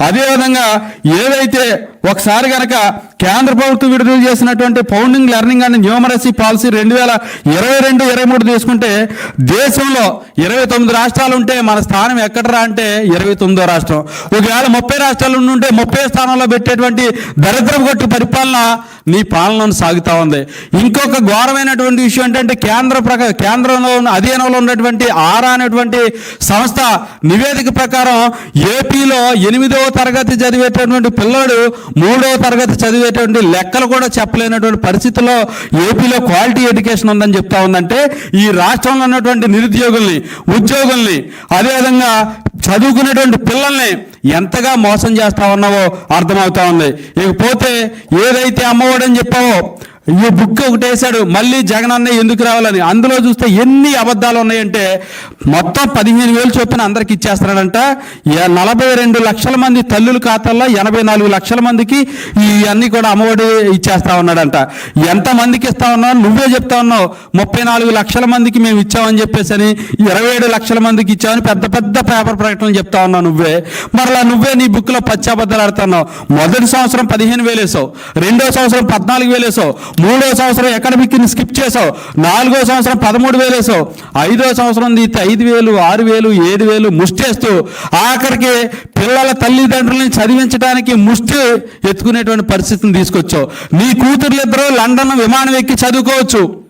అదేవిధంగా ఏదైతే ఒకసారి కనుక కేంద్ర ప్రభుత్వం విడుదల చేసినటువంటి founding learning and numeracy policy రెండు వేల ఇరవై రెండు ఇరవై మూడు తీసుకుంటే దేశంలో ఇరవై తొమ్మిది రాష్ట్రాలు ఉంటే మన స్థానం ఎక్కడరా అంటే ఇరవై తొమ్మిదో రాష్ట్రం. ఒకవేళ ముప్పై రాష్ట్రాలు ఉంటే ముప్పై స్థానంలో పెట్టేటువంటి దరిద్రం కొట్టి పరిపాలన నీ పాలన సాగుతా ఉంది. ఇంకొక ఘోరమైనటువంటి విషయం ఏంటంటే కేంద్ర ప్రక కేంద్రంలో అధీనంలో ఉన్నటువంటి ఆరా అనేటువంటి సంస్థ నివేదిక ప్రకారం ఏపీలో ఎనిమిదవ తరగతి చదివేటటువంటి పిల్లోడు మూడవ తరగతి చదివేటువంటి లెక్కలు కూడా చెప్పలేనటువంటి పరిస్థితుల్లో ఏపీలో క్వాలిటీ ఎడ్యుకేషన్ ఉందని చెప్తా ఉందంటే ఈ రాష్ట్రంలో ఉన్నటువంటి నిరుద్యోగుల్ని ఉద్యోగుల్ని అదేవిధంగా చదువుకునేటువంటి పిల్లల్ని ఎంతగా మోసం చేస్తా ఉన్నావో అర్థమవుతా ఉంది. ఇకపోతే ఏదైతే అమ్మఒడని చెప్పావో ఈ బుక్ ఒకటి వేశాడు మళ్ళీ జగన్ అన్నయ్య ఎందుకు రావాలని. అందులో చూస్తే ఎన్ని అబద్ధాలు ఉన్నాయంటే మొత్తం పదిహేను వేలు చొప్పున అందరికి ఇచ్చేస్తున్నాడంట. నలభై రెండు లక్షల మంది తల్లుల ఖాతాల్లో ఎనభై నాలుగు లక్షల మందికి ఇవన్నీ కూడా అమ్మఒడి ఇచ్చేస్తా ఉన్నాడంట. ఎంతమందికి ఇస్తా ఉన్నావు? నువ్వే చెప్తా ఉన్నావు. ముప్పై నాలుగు లక్షల మందికి మేము ఇచ్చామని చెప్పేసి అని ఇరవై ఏడు లక్షల మందికి ఇచ్చామని పెద్ద పెద్ద పేపర్ ప్రకటనలు చెప్తా ఉన్నావు నువ్వే. మరలా నువ్వే నీ బుక్లో పచ్చాబద్దాలు ఆడుతున్నావు. మొదటి సంవత్సరం పదిహేను వేలు వేసావు. రెండో సంవత్సరం పద్నాలుగు వేలు వేసావు. మూడో సంవత్సరం ఎకనమిక్ని స్కిప్ చేసావు. నాలుగో సంవత్సరం పదమూడు వేలు వేసావు. ఐదో సంవత్సరం తీస్తే ఐదు వేలు ఆరు వేలు ఏడు వేలు ముష్టేస్తూ ఆఖరికి పిల్లల తల్లిదండ్రులని చదివించడానికి ముష్టి ఎత్తుకునేటువంటి పరిస్థితిని తీసుకొచ్చావు. నీ కూతుర్లిద్దరూ లండన్ విమానం ఎక్కి చదువుకోవచ్చు.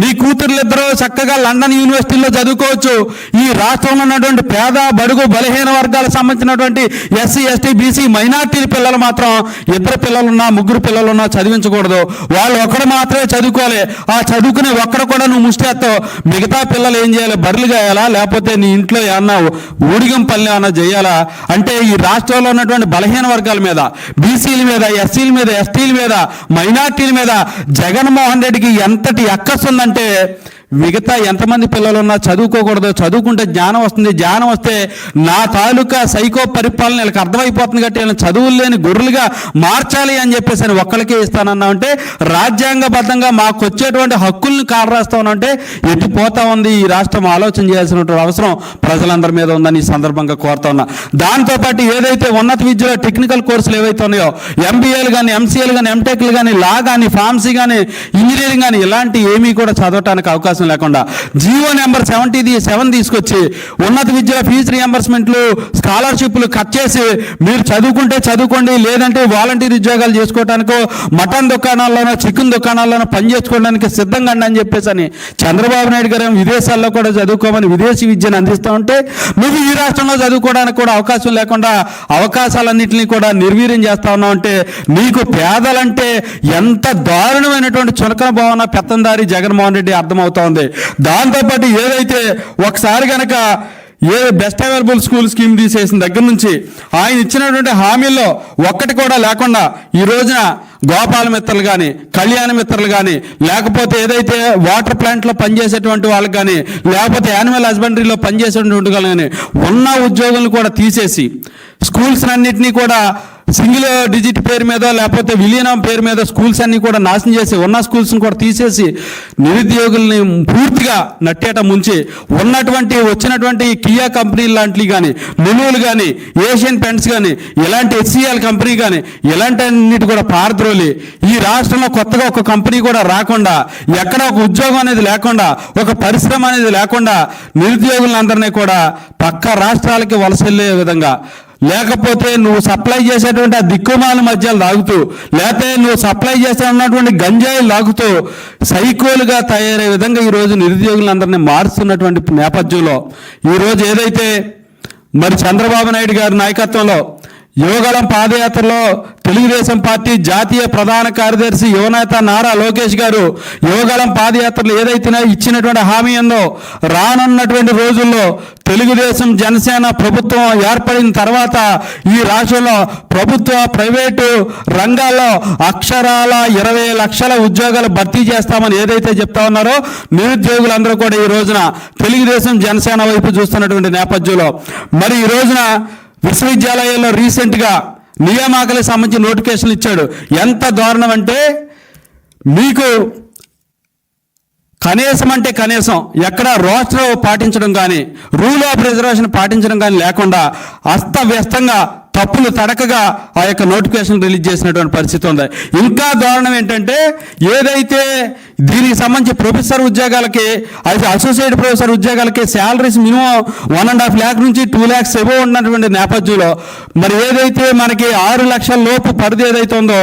నీ కూతుర్లిద్దరూ చక్కగా లండన్ యూనివర్సిటీలో చదువుకోవచ్చు. ఈ రాష్ట్రంలో ఉన్నటువంటి పేద బడుగు బలహీన వర్గాలకు సంబంధించినటువంటి ఎస్సీ ఎస్టీ బీసీ మైనార్టీల పిల్లలు మాత్రం ఇద్దరు పిల్లలున్నా ముగ్గురు పిల్లలున్నా చదివించకూడదు. వాళ్ళు ఒక్కడు మాత్రమే చదువుకోవాలి. ఆ చదువుకునే ఒక్కడు కూడా నువ్వు ముష్టేస్తావు మిగతా పిల్లలు ఏం చేయాలి? బర్రెలు చేయాలా లేకపోతే నీ ఇంట్లో ఏమన్నా ఊడిగం పల్లె ఏమన్నా చేయాలా? అంటే ఈ రాష్ట్రంలో ఉన్నటువంటి బలహీన వర్గాల మీద బీసీల మీద ఎస్సీల మీద ఎస్టీల మీద మైనార్టీల మీద జగన్మోహన్ రెడ్డికి ఎంతటి అక్కసు ఏమంటే మిగతా ఎంతమంది పిల్లలు ఉన్నా చదువుకోకూడదు. చదువుకుంటే జ్ఞానం వస్తుంది. జ్ఞానం వస్తే నా తాలూకా సైకో పరిపాలన వీళ్ళకి అర్థమైపోతుంది కాబట్టి వీళ్ళని చదువులు లేని గొర్రెలుగా మార్చాలి అని చెప్పేసి అని ఒక్కరికే ఇస్తానన్నా అంటే రాజ్యాంగబద్ధంగా మాకు వచ్చేటువంటి హక్కుల్ని కారరాస్తామంటే ఎటు పోతా ఉంది ఈ రాష్ట్రం? ఆలోచన చేయాల్సినటువంటి అవసరం ప్రజలందరి మీద ఉందని ఈ సందర్భంగా కోరుతా ఉన్నా. దాంతోపాటు ఏదైతే ఉన్నత విద్యలో టెక్నికల్ కోర్సులు ఏవైతే ఉన్నాయో ఎంబీఏలు కానీ ఎంసీఏలు కానీ ఎంటెక్లు కానీ లా కానీ ఫార్మసీ కానీ ఇంజనీరింగ్ కానీ ఇలాంటి ఏమీ కూడా చదవటానికి అవకాశం లేకుండా జియో నెంబర్ సెవెంటీ సెవెన్ తీసుకొచ్చి ఉన్నత విద్య ఫీజు రియంబర్స్మెంట్లు స్కాలర్షిప్లు కట్ చేసి మీరు చదువుకుంటే చదువుకోండి లేదంటే వాలంటీర్ ఉద్యోగాలు చేసుకోవటానికో మటన్ దుకాణాల్లోనో చికెన్ దుకాణాల్లోనో పని చేసుకోవడానికి సిద్ధంగా అని చెప్పేసి అని చంద్రబాబు నాయుడు గారు విదేశాల్లో కూడా చదువుకోమని విదేశీ విద్యను అందిస్తూ ఉంటే నువ్వు ఈ రాష్ట్రంలో చదువుకోవడానికి కూడా అవకాశం లేకుండా అవకాశాలన్నింటినీ కూడా నిర్వీర్యం చేస్తా ఉన్నావు అంటే నీకు పేదలంటే ఎంత దారుణమైనటువంటి చునకన భావన పెత్తందారి జగన్మోహన్ రెడ్డి అర్థమవుతా ఉంది దాంతోపాటు ఏదైతే ఒకసారి కనుక a best available school scheme తీసేసిన దగ్గర నుంచి ఆయన ఇచ్చినటువంటి హామీల్లో ఒక్కటి కూడా లేకుండా ఈ రోజున గోపాల మిత్రలు కానీ కళ్యాణ మిత్రలు కానీ లేకపోతే ఏదైతే వాటర్ ప్లాంట్లో పనిచేసేటువంటి వాళ్ళకి కానీ లేకపోతే యానిమల్ హస్బెండరీలో పనిచేసేటువంటి వాళ్ళు కానీ ఉన్న ఉద్యోగులను కూడా తీసేసి స్కూల్స్ అన్నింటినీ కూడా సింగిల్ డిజిట్ పేరు మీద లేకపోతే విలీనం పేరు మీద స్కూల్స్ అన్నీ కూడా నాశనం చేసి ఉన్న స్కూల్స్ని కూడా తీసేసి నిరుద్యోగుల్ని పూర్తిగా నట్టేట ముంచి ఉన్నటువంటి వచ్చినటువంటి కియా కంపెనీ లాంటివి కానీ నులువులు కానీ ఏషియన్ పెయింట్స్ కానీ ఇలాంటి హెచ్సిఎల్ కంపెనీ కానీ ఇలాంటి అన్నిటి కూడా పారద్రోలి. ఈ రాష్ట్రంలో కొత్తగా ఒక కంపెనీ కూడా రాకుండా ఎక్కడ ఒక ఉద్యోగం అనేది లేకుండా ఒక పరిశ్రమ అనేది లేకుండా నిరుద్యోగులందరినీ కూడా పక్క రాష్ట్రాలకి వలస వెళ్ళే విధంగా లేకపోతే నువ్వు సప్లై చేసేటువంటి ఆ దిక్కుమాల మధ్యలో లాగుతూ లేకపోతే నువ్వు సప్లై చేసే ఉన్నటువంటి గంజాయి లాగుతూ సైకోలుగా తయారయ్యే విధంగా ఈరోజు నిరుద్యోగులందరినీ మారుస్తున్నటువంటి నేపథ్యంలో ఈరోజు ఏదైతే మరి చంద్రబాబు నాయుడు గారి నాయకత్వంలో యువగలం పాదయాత్రలో తెలుగుదేశం పార్టీ జాతీయ ప్రధాన కార్యదర్శి యువనేత నారా లోకేష్ గారు యువగలం పాదయాత్రలు ఏదైతే ఇచ్చినటువంటి హామీ ఉందో రానున్నటువంటి రోజుల్లో తెలుగుదేశం జనసేన ప్రభుత్వం ఏర్పడిన తర్వాత ఈ రాష్ట్రంలో ప్రభుత్వ ప్రైవేటు రంగాల్లో అక్షరాల ఇరవై లక్షల ఉద్యోగాలు భర్తీ చేస్తామని ఏదైతే చెప్తా ఉన్నారో నిరుద్యోగులందరూ కూడా ఈ రోజున తెలుగుదేశం జనసేన వైపు చూస్తున్నటువంటి నేపథ్యంలో. మరి ఈ రోజున విశ్వవిద్యాలయాల్లో రీసెంట్గా నియామకాలకు సంబంధించి నోటిఫికేషన్లు ఇచ్చాడు. ఎంత దారుణం అంటే మీకు కనీసం అంటే కనీసం ఎక్కడ రోస్టర్ పాటించడం కానీ రూల్ ఆఫ్ రిజర్వేషన్ పాటించడం కానీ లేకుండా అస్తవ్యస్తంగా తప్పులు తడకగా ఆ యొక్క నోటిఫికేషన్ రిలీజ్ చేసినటువంటి పరిస్థితి ఉంది. ఇంకా దారుణం ఏంటంటే ఏదైతే దీనికి సంబంధించి ప్రొఫెసర్ ఉద్యోగాలకి అయితే అసోసియేట్ ప్రొఫెసర్ ఉద్యోగాలకి salaries minimum one and half lakh నుంచి టూ ల్యాక్స్ ఎబో ఉన్నటువంటి నేపథ్యంలో మరి ఏదైతే మనకి ఆరు లక్షల లోపు పరిధి ఏదైతే ఉందో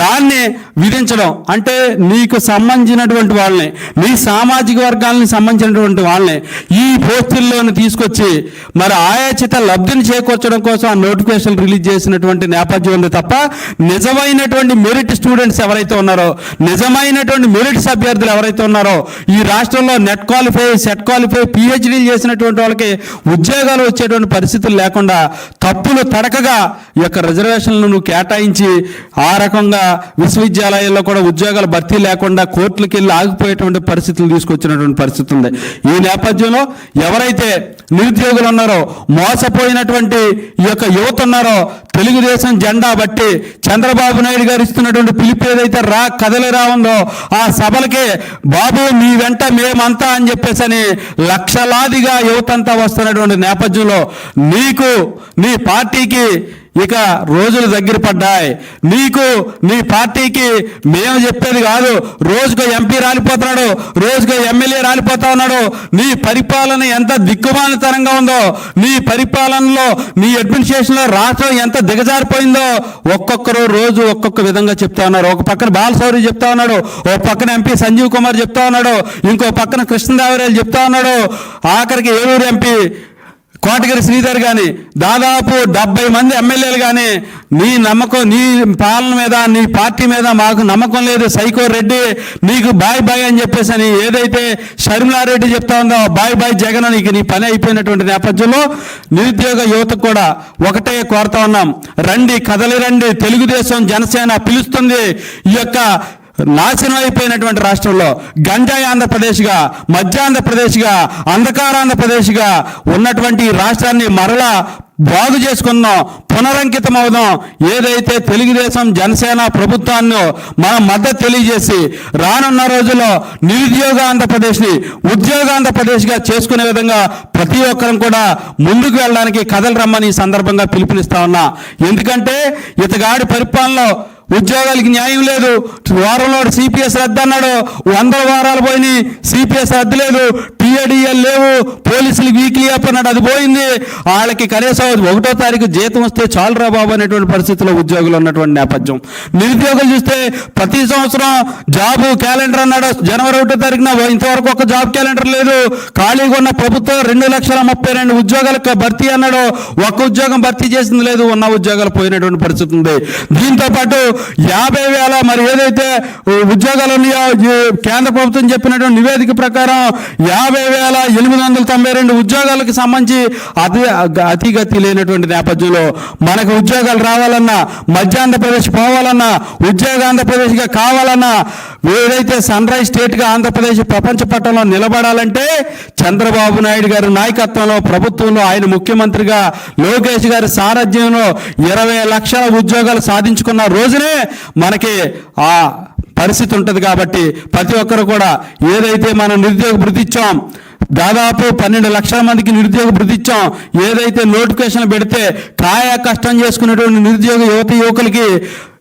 దాన్ని విధించడం అంటే నీకు సంబంధించినటువంటి వాళ్ళని నీ సామాజిక వర్గాలని సంబంధించినటువంటి వాళ్ళని ఈ పోస్టుల్లోని తీసుకొచ్చి మరి ఆయాచిత లబ్ధిని చేకూర్చడం కోసం ఆ నోటిఫికేషన్ రిలీజ్ చేసినటువంటి నేపథ్యం ఉంది తప్ప నిజమైనటువంటి మెరిట్ స్టూడెంట్స్ ఎవరైతే ఉన్నారో నిజమైనటువంటి మెరిట్ సభ్యులు అభ్యర్థులు ఎవరైతే ఉన్నారో ఈ రాష్ట్రంలో NET qualify SET qualify PhD చేసినటువంటి వాళ్ళకి ఉద్యోగాలు వచ్చేటువంటి పరిస్థితులు లేకుండా తప్పులు తడకగా ఈ యొక్క రిజర్వేషన్లను నువ్వు కేటాయించి ఆ రకంగా విశ్వవిద్యాలయాల్లో కూడా ఉద్యోగాలు భర్తీ లేకుండా కోర్టులకు వెళ్ళి ఆగిపోయేటువంటి పరిస్థితులు తీసుకొచ్చినటువంటి పరిస్థితి ఉంది. ఈ నేపథ్యంలో ఎవరైతే నిరుద్యోగులు ఉన్నారో మోసపోయినటువంటి ఈ యొక్క యువత ఉన్నారో తెలుగుదేశం జెండా బట్టి చంద్రబాబు నాయుడు గారు ఇస్తున్నటువంటి పిలుపు ఏదైతే రా కదలి రా ఉందో ఆ సభ సభలకి బాబు మీ వెంట మేమంతా అని చెప్పేసి అని లక్షలాదిగా యువతంతా వస్తున్నటువంటి నేపథ్యంలో నీకు నీ పార్టీకి ఇక రోజులు దగ్గర పడ్డాయి. నీకు నీ పార్టీకి మేము చెప్పేది కాదు. రోజుగా ఎంపీ రాలిపోతున్నాడు రోజుగా ఎమ్మెల్యే రాలిపోతా ఉన్నాడు. నీ పరిపాలన ఎంత దిక్కుమాలితనంగా ఉందో నీ పరిపాలనలో నీ అడ్మినిస్ట్రేషన్లో రాష్ట్రం ఎంత దిగజారిపోయిందో ఒక్కొక్కరు రోజు ఒక్కొక్క విధంగా చెప్తా ఉన్నారు. ఒక పక్కన బాలశౌరి చెప్తా ఉన్నాడు ఒక పక్కన ఎంపీ సంజీవ్ కుమార్ చెప్తా ఉన్నాడు ఇంకో పక్కన కృష్ణదేవరాయలు చెప్తా ఉన్నాడు. ఆఖరికి ఏలూరు ఎంపీ కోటగిరి శ్రీధర్ కానీ దాదాపు డెబ్బై మంది ఎమ్మెల్యేలు కానీ నీ నమ్మకం నీ పాలన మీద నీ పార్టీ మీద మాకు నమ్మకం లేదు. సైకో రెడ్డి నీకు బాయ్ బాయ్ అని చెప్పేసి అని ఏదైతే షర్మిలారెడ్డి చెప్తా ఉందో బాయ్ బాయ్ జగన్ నీకు నీ పని అయిపోయినటువంటి నేపథ్యంలో నిరుద్యోగ యువతకు కూడా ఒకటే కోరుతా ఉన్నాం. రండి కదలి రండి. తెలుగుదేశం జనసేన పిలుస్తుంది. ఈ యొక్క నాశనం అయిపోయినటువంటి రాష్ట్రంలో గంజాయి ఆంధ్రప్రదేశ్గా మధ్య ఆంధ్రప్రదేశ్గా అంధకార ఆంధ్రప్రదేశ్గా ఉన్నటువంటి రాష్ట్రాన్ని మరలా బాగు చేసుకుందాం పునరంకితం అవుదాం ఏదైతే తెలుగుదేశం జనసేన ప్రభుత్వాన్ని మన మద్దతు తెలియజేసి రానున్న రోజుల్లో నిరుద్యోగ ఆంధ్రప్రదేశ్ని ఉద్యోగ ఆంధ్రప్రదేశ్గా చేసుకునే విధంగా ప్రతి ఒక్కరం కూడా ముందుకు వెళ్ళడానికి కథలు రమ్మని ఈ సందర్భంగా పిలుపునిస్తా ఉన్నా. ఎందుకంటే ఇతగాడి పరిపాలనలో ఉద్యోగాలకి న్యాయం లేదు. వారంలో సిపిఎస్ రద్దు అన్నాడు. వందల వారాలు పోయినాయి. సిపిఎస్ రద్దు లేదు. టీఏడిఎల్ లేవు. పోలీసులు వీక్లీ అప్ అన్నాడు. అది పోయింది. వాళ్ళకి కనీసం ఒకటో తారీఖు జీతం వస్తే చాలురా బాబు అనేటువంటి పరిస్థితిలో ఉద్యోగులు ఉన్నటువంటి నేపథ్యం. నిరుద్యోగులు చూస్తే ప్రతి సంవత్సరం జాబు క్యాలెండర్ అన్నాడు. జనవరి ఒకటో తారీఖున ఇంతవరకు ఒక జాబ్ క్యాలెండర్ లేదు. ఖాళీగా ఉన్న ప్రభుత్వం రెండు లక్షల ముప్పై రెండు ఉద్యోగాలకు భర్తీ అన్నాడు. ఒక్క ఉద్యోగం భర్తీ చేసింది లేదు. ఉన్న ఉద్యోగాలు పోయినటువంటి పరిస్థితి ఉంది. దీంతో పాటు యాభై వేల మరి ఏదైతే ఉద్యోగాలు ఉన్నాయో కేంద్ర ప్రభుత్వం చెప్పినటువంటి నివేదిక ప్రకారం యాభై వేల ఎనిమిది వందల తొంభై రెండు ఉద్యోగాలకు సంబంధించి అతి అతిగతి లేనటువంటి నేపథ్యంలో మనకు ఉద్యోగాలు రావాలన్నా మధ్య ఆంధ్రప్రదేశ్ పోవాలన్నా ఉద్యోగ ఆంధ్రప్రదేశ్గా కావాలన్నా ఏదైతే సన్ రైజ్ స్టేట్గా ఆంధ్రప్రదేశ్ ప్రపంచ పట్టణంలో నిలబడాలంటే చంద్రబాబు నాయుడు గారి నాయకత్వంలో ప్రభుత్వంలో ఆయన ముఖ్యమంత్రిగా లోకేష్ గారి సారథ్యంలో ఇరవై లక్షల ఉద్యోగాలు సాధించుకున్న రోజున మనకి ఆ పరిస్థితి ఉంటుంది కాబట్టి ప్రతి ఒక్కరు కూడా ఏదైతే మనం నిరుద్యోగ భృతి ఇచ్చాం దాదాపు పన్నెండు లక్షల మందికి నిరుద్యోగ భృతి ఇచ్చాం ఏదైతే నోటిఫికేషన్ పెడితే కాయ కష్టం చేసుకునేటువంటి నిరుద్యోగ యువత యువకులకి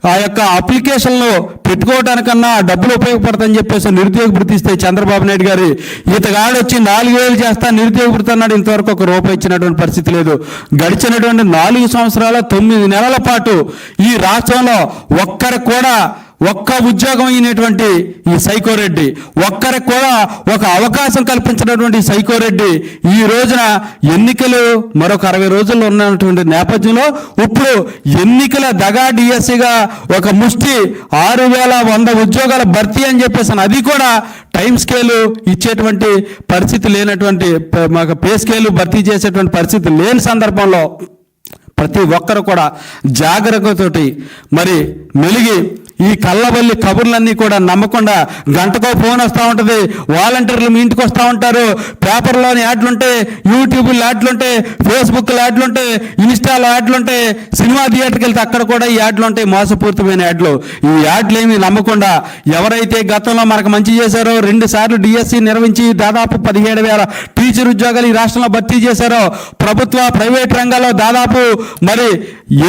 ఆ యొక్క అప్లికేషన్లు పెట్టుకోవడానికన్నా డబ్బులు ఉపయోగపడతాయని చెప్పేసి నిరుద్యోగ భృతి ఇస్తే చంద్రబాబు నాయుడు గారి ఇతగాడు వచ్చి నాలుగు వేలు చేస్తా నిరుద్యోగ భృతి అన్నాడు. ఇంతవరకు ఒక రూపాయి ఇచ్చినటువంటి పరిస్థితి లేదు. గడిచినటువంటి నాలుగు సంవత్సరాల తొమ్మిది నెలల పాటు ఈ రాష్ట్రంలో ఒక్కరికి కూడా ఒక్క ఉద్యోగం అయినటువంటి ఈ సైకోరెడ్డి ఒక్కరికి కూడా ఒక అవకాశం కల్పించినటువంటి సైకోరెడ్డి ఈ రోజున ఎన్నికలు మరొక అరవై రోజుల్లో ఉన్నటువంటి నేపథ్యంలో ఇప్పుడు ఎన్నికల దగా డిఎస్సిగా ఒక ముష్టి ఆరు వేల వంద ఉద్యోగాల భర్తీ అని చెప్పేసి అది కూడా టైం స్కేలు ఇచ్చేటువంటి పరిస్థితి లేనటువంటి మాకు పే స్కేలు భర్తీ చేసేటువంటి పరిస్థితి లేని సందర్భంలో ప్రతి ఒక్కరు కూడా జాగ్రత్తతోటి మరి మెలిగి ఈ కళ్ళబల్లి కబుర్లన్నీ కూడా నమ్మకుండా గంటకో ఫోన్ వస్తూ ఉంటుంది. వాలంటీర్లు మీ ఇంటికి వస్తూ ఉంటారు. పేపర్లోని యాడ్లుంటే యూట్యూబ్లో యూట్యూబ్ యాడ్లు ఉంటాయి. యాడ్లు ఉంటాయి. ఇన్స్టాలో యాడ్లు ఉంటాయి. సినిమా థియేటర్కి వెళ్తే అక్కడ కూడా ఈ యాడ్లు ఉంటాయి. మోసపూరితమైన యాడ్లు. ఈ యాడ్లు ఏమి నమ్మకుండా ఎవరైతే గతంలో మనకు మంచి చేశారో రెండు సార్లు డిఎస్సి నిర్వహించి దాదాపు పదిహేడు వేల టీచర్ ఉద్యోగాలు ఈ రాష్ట్రంలో భర్తీ చేశారో ప్రభుత్వ ప్రైవేట్ రంగాల్లో దాదాపు మరి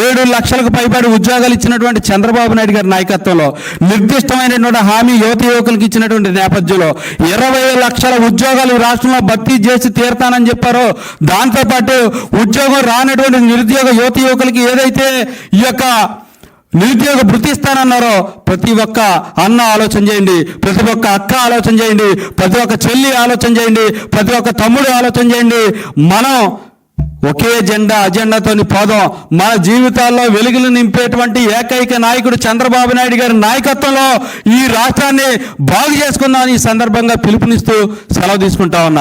ఏడు లక్షలకు పైబడి ఉద్యోగాలు ఇచ్చినటువంటి చంద్రబాబు నాయుడు గారి నాయకత్వంలో నిర్దిష్టమైనటువంటి హామీ యువత యువకులకు ఇచ్చినటువంటి నేపథ్యంలో ఇరవై లక్షల ఉద్యోగాలు రాష్ట్రంలో భర్తీ చేసి తీరుతానని చెప్పారో. దాంతోపాటు ఉద్యోగం రానటువంటి నిరుద్యోగ యువత యువకులకి ఏదైతే ఈ యొక్క నిరుద్యోగ వృత్తిస్తానన్నారో ప్రతి ఒక్క అన్న ఆలోచన చేయండి ప్రతి ఒక్క అక్క ఆలోచన చేయండి ప్రతి ఒక్క చెల్లి ఆలోచన చేయండి ప్రతి ఒక్క తమ్ముడు ఆలోచన చేయండి. మనం ఒకే జెండా అజెండాతోని పోదాం. మన జీవితాల్లో వెలుగులు నింపేటువంటి ఏకైక నాయకుడు చంద్రబాబు నాయుడు గారి నాయకత్వంలో ఈ రాష్ట్రాన్ని బాగు చేసుకుందామని ఈ సందర్భంగా పిలుపునిస్తూ సెలవు తీసుకుంటా ఉన్నా.